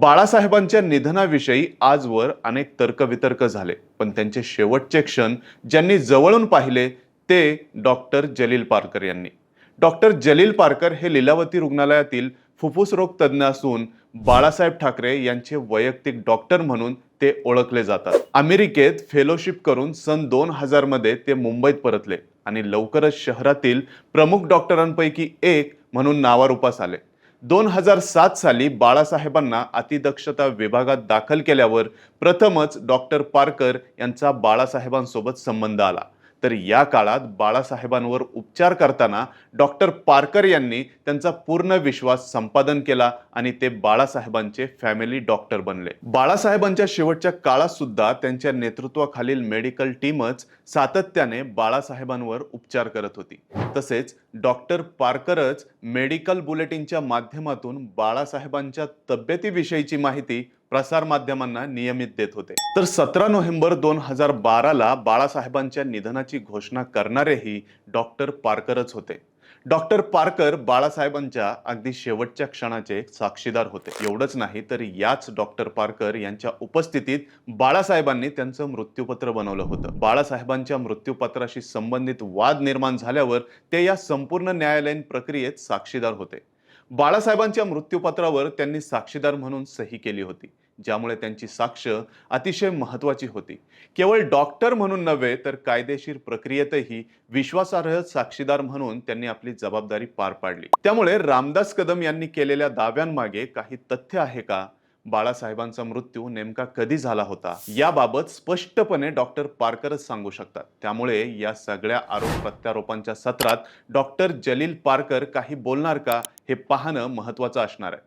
बाळासाहेबांच्या निधनाविषयी आजवर अनेक तर्कवितर्क झाले. पण त्यांचे शेवटचे क्षण ज्यांनी जवळून पाहिले ते डॉक्टर जलील पारकर यांनी. डॉक्टर जलील पारकर हे लीलावती रुग्णालयातील फुफ्फुस रोग तज्ज्ञ असून बाळासाहेब ठाकरे यांचे वैयक्तिक डॉक्टर म्हणून ते ओळखले जातात. अमेरिकेत फेलोशिप करून सन दोन हजारमध्ये ते मुंबईत परतले आणि लवकरच शहरातील प्रमुख डॉक्टरांपैकी एक म्हणून नावारूपास आले. दोन हजार सात साली बाळासाहेबांना अतिदक्षता विभागात दाखल केल्यावर प्रथमच डॉक्टर पारकर यांचा बाळासाहेबांसोबत संबंध आला. तर या काळात बाळासाहेबांवर उपचार करताना डॉक्टर पारकर यांनी त्यांचा पूर्ण विश्वास संपादन केला आणि ते बाळासाहेबांचे फॅमिली डॉक्टर बनले. बाळासाहेबांच्या शेवटच्या काळात सुद्धा त्यांच्या नेतृत्वाखालील मेडिकल टीमच सातत्याने बाळासाहेबांवर उपचार करत होती. तसेच डॉक्टर पारकरच मेडिकल बुलेटिनच्या माध्यमातून बाळासाहेबांच्या तब्येतीविषयीची माहिती प्रसार माध्यमांना नियमित देत होते. तर सतरा नोव्हेंबर दोन हजार बाराला बाळासाहेबांच्या निधनाची घोषणा करणारेही डॉक्टर पारकरच होते. डॉक्टर पारकर बाळासाहेबांच्या अगदी शेवटच्या क्षणाचे साक्षीदार होते. एवढंच नाही तर याच डॉक्टर पारकर यांच्या उपस्थितीत बाळासाहेबांनी त्यांचं मृत्यूपत्र बनवलं होतं. बाळासाहेबांच्या मृत्यूपत्राशी संबंधित वाद निर्माण झाल्यावर ते या संपूर्ण न्यायालयीन प्रक्रियेत साक्षीदार होते. बाळासाहेबांच्या मृत्यूपत्रावर त्यांनी साक्षीदार म्हणून सही केली होती. ज्यामुळे त्यांची साक्ष अतिशय महत्त्वाची होती. केवळ डॉक्टर म्हणून नव्हे तर कायदेशीर प्रक्रियेतही विश्वासार्ह साक्षीदार म्हणून त्यांनी आपली जबाबदारी पार पाडली. त्यामुळे रामदास कदम यांनी केलेल्या दाव्यांमागे काही तथ्य आहे का? बाळासाहेबांचा मृत्यू नेमका कधी झाला होता? याबाबत स्पष्टपणे डॉक्टर पारकरच सांगू शकतात. त्यामुळे या सगळ्या आरोप प्रत्यारोपांच्या सत्रात डॉक्टर जलील पारकर काही बोलणार का हे पाहणं महत्वाचं असणार आहे.